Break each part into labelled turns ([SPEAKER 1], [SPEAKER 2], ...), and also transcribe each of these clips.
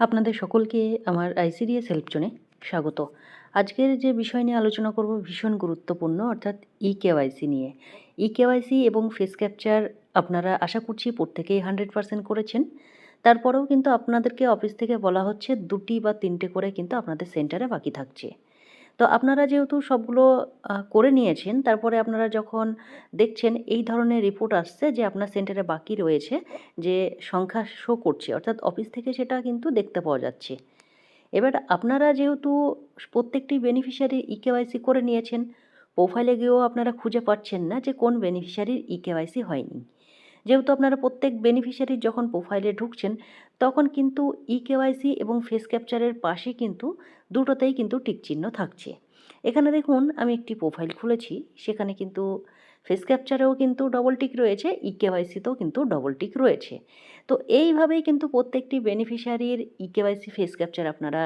[SPEAKER 1] আপনাদের সকলকে আমার আইসিডিএস হেল্প জোনে স্বাগত। আজকের যে বিষয় নিয়ে আলোচনা করব ভীষণ গুরুত্বপূর্ণ, অর্থাৎ ই কেওয়াইসি নিয়ে। ই কেওয়াইসি এবং ফেস ক্যাপচার আপনারা আশা করছি প্রত্যেকেই হান্ড্রেড পার্সেন্ট করেছেন। তারপরেও কিন্তু আপনাদেরকে অফিস থেকে বলা হচ্ছে দুটি বা তিনটে করে কিন্তু আপনাদের সেন্টারে বাকি থাকছে। তো আপনারা যেহেতু সবগুলো করে নিয়েছেন, তারপরে আপনারা যখন দেখছেন এই ধরনের রিপোর্ট আসছে যে আপনার সেন্টারে বাকি রয়েছে, যে সংখ্যা শো করছে, অর্থাৎ অফিস থেকে সেটা কিন্তু দেখতে পাওয়া যাচ্ছে। এবার আপনারা যেহেতু প্রত্যেকটি বেনিফিশিয়ারি ইকেওয়াইসি করে নিয়েছেন প্রোফাইলে গিয়েও আপনারা খুঁজে পাচ্ছেন না যে কোন বেনিফিশিয়ারির ইকেওয়াইসি হয়নি। যেহেতু আপনারা প্রত্যেক বেনিফিশিয়ারির যখন প্রোফাইলে ঢুকছেন তখন কিন্তু ই কেওয়াইসি এবং ফেস ক্যাপচারের পাশে কিন্তু দুটোতেই কিন্তু টিক চিহ্ন থাকছে। এখানে দেখুন, আমি একটি প্রোফাইল খুলেছি, সেখানে কিন্তু ফেস ক্যাপচারেও কিন্তু ডবল টিক রয়েছে ই কেওয়াইসিতেও কিন্তু ডবল টিক রয়েছে। তো এইভাবেই কিন্তু প্রত্যেকটি বেনিফিশিয়ারির ই কেওয়াইসি ফেস ক্যাপচার আপনারা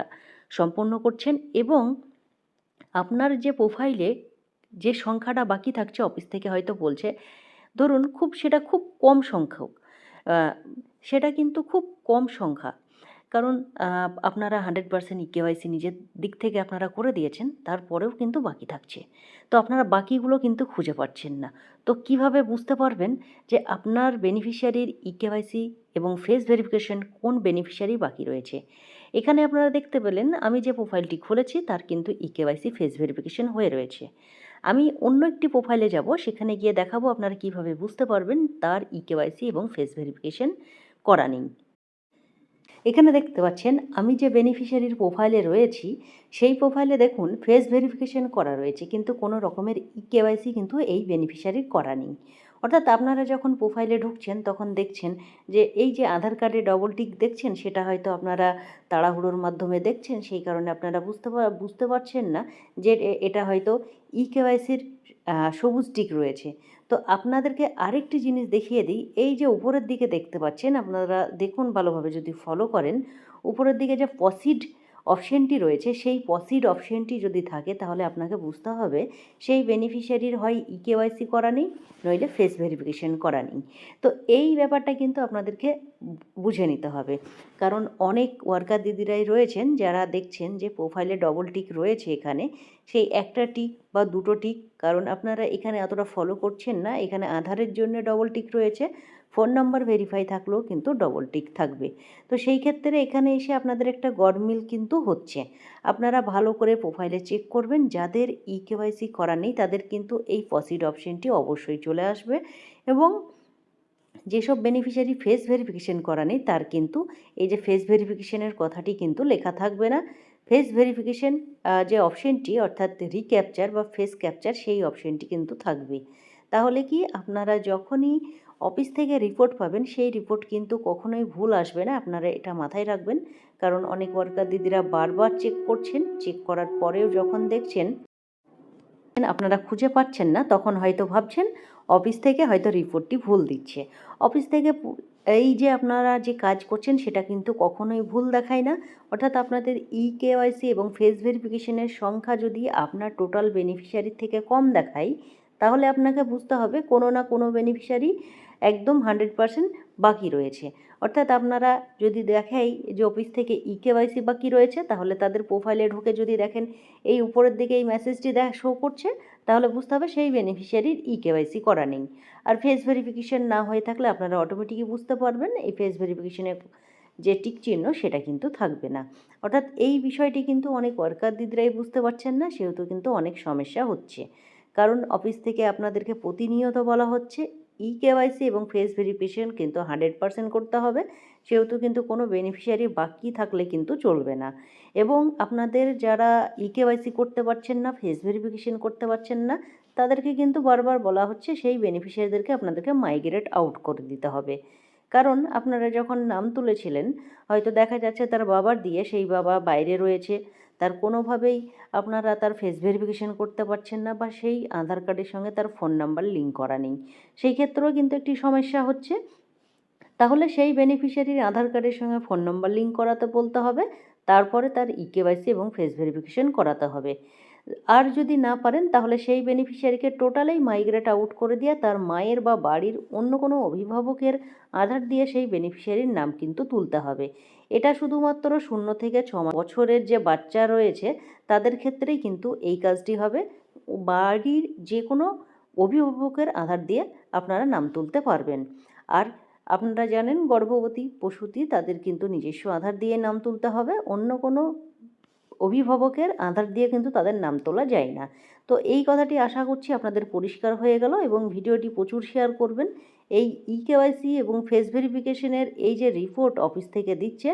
[SPEAKER 1] সম্পন্ন করছেন এবং আপনার যে প্রোফাইলে যে সংখ্যাটা বাকি থাকছে অফিস থেকে হয়তো বলছে, ধরুন খুব, সেটা খুব কম সংখ্যক। সেটা কিন্তু খুব কম সংখ্যা। কারণ আপনারা হান্ড্রেড পার্সেন্ট ইকেওয়াইসি নিজের দিক থেকে আপনারা করে দিয়েছেন, তারপরেও কিন্তু বাকি থাকছে। তো আপনারা বাকিগুলো কিন্তু খুঁজে পাচ্ছেন না। তো কীভাবে বুঝতে পারবেন যে আপনার বেনিফিশিয়ারির ইকেওয়াইসি এবং ফেস ভেরিফিকেশন কোন বেনিফিশিয়ারি বাকি রয়েছে? এখানে আপনারা দেখতে পেলেন, আমি যে প্রোফাইলটি খুলেছি, তার কিন্তু ইকেওয়াইসি ফেস ভেরিফিকেশন হয়ে রয়েছে। আমি অন্য একটি প্রোফাইলে যাব। সেখানে গিয়ে দেখাবো আপনারা কীভাবে বুঝতে পারবেন তার ইকেওয়াইসি এবং ফেস ভেরিফিকেশন করা নেই। এখানে দেখতে পাচ্ছেন, আমি যে বেনিফিশিয়ারির প্রোফাইলে রয়েছি, সেই প্রোফাইলে দেখুন ফেস ভেরিফিকেশন করা রয়েছে, কিন্তু কোনো রকমের ই কেওয়াইসি কিন্তু এই বেনিফিশিয়ারির করা নেই। অর্থাৎ আপনারা যখন প্রোফাইলে ঢুকছেন, তখন দেখছেন যে এই যে আধার কার্ডে ডবল টিক দেখছেন, সেটা হয়তো আপনারা তাড়াহুড়োর মাধ্যমে দেখছেন, সেই কারণে আপনারা বুঝতে বুঝতে পারছেন না যে এটা হয়তো ই কেওয়াইসির সবুজ টিক রয়েছে। তো আপনাদেরকে আরেকটি জিনিস দেখিয়ে দিই, এই যে উপরের দিকে দেখতে পাচ্ছেন, আপনারা দেখুন ভালোভাবে যদি ফলো করেন, উপরের দিকে যে পসিড অপশনটি রয়েছে, সেই পসিড অপশনটি যদি থাকে তাহলে আপনাকে বুঝতে হবে সেই বেনিফিশিয়ারির হয় ই কেওয়াইসি করা নেই, নইলে ফেস ভেরিফিকেশন করা নেই। তো এই ব্যাপারটা কিন্তু আপনাদেরকে বুঝে নিতে হবে। কারণ অনেক ওয়ার্কার দিদিরাই রয়েছেন যারা দেখছেন যে প্রোফাইলে ডবল টিক রয়েছে এখানে, সেই একটা টিক বা দুটো টিক কারণ আপনারা এখানে এতটা ফলো করছেন না, এখানে আধারের জন্য ডবল টিক রয়েছে ফোন নাম্বার ভেরিফাই থাকলেও কিন্তু ডবল টিক থাকবে। তো সেই ক্ষেত্রে এখানে এসে আপনাদের একটা গরমিল কিন্তু হচ্ছে। আপনারা ভালো করে প্রোফাইলে চেক করবেন, যাদের ই কেওয়াইসি করা নেই তাদের কিন্তু এই পসিড অপশনটি অবশ্যই চলে আসবে এবং যেসব বেনিফিশিয়ারি ফেস ভেরিফিকেশন করা নেই তার কিন্তু এই যে ফেস ভেরিফিকেশনের কথাটি কিন্তু লেখা থাকবে না। ফেস ভেরিফিকেশন যে অপশনটি অর্থাৎ রিক্যাপচার বা ফেস ক্যাপচার সেই অপশনটি কিন্তু থাকবে। তাহলে কি আপনারা যখনই অফিস থেকে রিপোর্ট পাবেন, সেই রিপোর্ট কিন্তু কখনোই ভুল আসবে না। আপনারা এটা মাথায় রাখবেন। কারণ অনেক ওয়ার্কার দিদিরা বারবার চেক করছেন চেক করার পরেও যখন দেখছেন, আপনারা খুঁজে পাচ্ছেন না, তখন হয়তো ভাবছেন অফিস থেকে হয়তো রিপোর্টটি ভুল দিচ্ছে। অফিস থেকে এই যে আপনারা যে কাজ করছেন, সেটা কিন্তু কখনোই ভুল দেখায় না। অর্থাৎ আপনাদের ই কেওয়াইসি এবং ফেস ভেরিফিকেশনের সংখ্যা যদি আপনার টোটাল বেনিফিশিয়ারির থেকে কম দেখায় তাহলে আপনাকে বুঝতে হবে কোনো না কোনো বেনিফিশিয়ারি একদম হান্ড্রেড পার্সেন্ট বাকি রয়েছে। অর্থাৎ আপনারা যদি দেখাই যে অফিস থেকে ই কেওয়াইসি বাকি রয়েছে, তাহলে তাদের প্রোফাইলে ঢুকে যদি দেখেন এই উপরের দিকে এই মেসেজটি দেখ শো করছে, তাহলে বুঝতে হবে সেই বেনিফিশিয়ারির ই কেওয়াইসি করা নেই। আর ফেস ভেরিফিকেশন না হয়ে থাকলে আপনারা অটোমেটিকই বুঝতে পারবেন, এই ফেস ভেরিফিকেশনের যে টিক চিহ্ন সেটা কিন্তু থাকবে না। অর্থাৎ এই বিষয়টি কিন্তু অনেক ওয়ার্কার দিদিরাই বুঝতে পারছেন না, সেহেতু কিন্তু অনেক সমস্যা হচ্ছে। কারণ অফিস থেকে আপনাদেরকে প্রতিনিয়ত বলা হচ্ছে ই কেওয়াইসি এবং ফেস ভেরিফিকেশন কিন্তু হান্ড্রেড পার্সেন্ট করতে হবে। সেহেতু কিন্তু কোনো বেনিফিশিয়ারি বাকি থাকলে কিন্তু চলবে না। এবং আপনাদের যারা ই কেওয়াইসি করতে পারছেন না, ফেস ভেরিফিকেশন করতে পারছেন না, তাদেরকে কিন্তু বারবার বলা হচ্ছে, সেই বেনিফিশিয়ারিদেরকে আপনাদেরকে মাইগ্রেট আউট করে দিতে হবে। কারণ আপনারা যখন নাম তুলেছিলেন, হয়তো দেখা যাচ্ছে তার বাবার দিয়ে সেই বাবা বাইরে রয়েছে। তার কোনোভাবেই আপনারা তার ফেস ভেরিফিকেশন করতে পারছেন না বা সেই আধার কার্ডের সঙ্গে তার ফোন নাম্বার লিঙ্ক করা নেই। সেই ক্ষেত্রেও কিন্তু একটি সমস্যা হচ্ছে। তাহলে সেই বেনিফিশিয়ারির আধার কার্ডের সঙ্গে ফোন নাম্বার লিঙ্ক করাতে বলতে হবে। তারপরে তার ইকেওয়াইসি এবং ফেস ভেরিফিকেশন করাতে হবে। আর যদি না পারেন, তাহলে সেই বেনিফিশিয়ারিকে টোটালেই মাইগ্রেট আউট করে দিয়ে তার মায়ের বা বাড়ির অন্য কোনো অভিভাবকের আধার দিয়ে সেই বেনিফিশিয়ারির নাম কিন্তু তুলতে হবে। এটা শুধুমাত্র শূন্য থেকে ছ বছরের যে বাচ্চা রয়েছে, তাদের ক্ষেত্রেই কিন্তু এই কাজটি হবে। বাড়ির যে কোনো অভিভাবকের আধার দিয়ে আপনারা নাম তুলতে পারবেন। আর আপনারা জানেন গর্ভবতী পশুতি তাদের কিন্তু নিজস্ব আধার দিয়ে নাম তুলতে হবে, অন্য কোনো অভিভাবকের আধার দিয়ে কিন্তু তাদের নাম তোলা যায় না। তো এই কথাটি আশা করছি আপনাদের পরিষ্কার হয়ে গেল এবং ভিডিওটি প্রচুর শেয়ার করবেন। এই ই কেওয়াইসি এবং ফেস ভেরিফিকেশনের এই যে রিপোর্ট অফিস থেকে দিচ্ছে,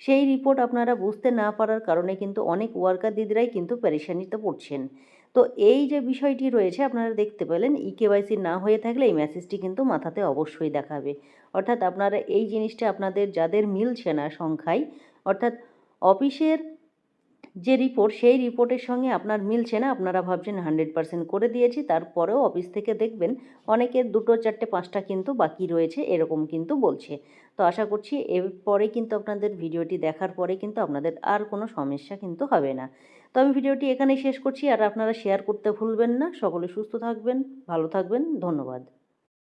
[SPEAKER 1] সেই রিপোর্ট আপনারা বুঝতে না পারার কারণে কিন্তু অনেক ওয়ার্কার দিদিরাই কিন্তু পেরেশানিতে পড়ছেন। তো এই যে বিষয়টি রয়েছে, আপনারা দেখতে পেলেন ই কেওয়াইসি না হয়ে থাকলে এই মেসেজটি কিন্তু মাথাতে অবশ্যই দেখাবে। অর্থাৎ আপনারা এই জিনিসটা আপনাদের যাদের মিলছে না সংখ্যায়, অর্থাৎ অফিসের যে রিপোর্ট সেই রিপোর্টের সঙ্গে আপনার মিলছে না, আপনারা ভাবছেন হান্ড্রেড পার্সেন্ট করে দিয়েছি, তারপরেও অফিস থেকে দেখবেন অনেকের দুটো, চারটে, পাঁচটা কিন্তু বাকি রয়েছে, এরকম কিন্তু বলছে। তো আশা করছি এরপরে কিন্তু আপনাদের ভিডিওটি দেখার পরে কিন্তু আপনাদের আর কোনো সমস্যা কিন্তু হবে না। তো আমি ভিডিওটি এখানেই শেষ করছি, আর আপনারা শেয়ার করতে ভুলবেন না। সকলে সুস্থ থাকবেন, ভালো থাকবেন, ধন্যবাদ।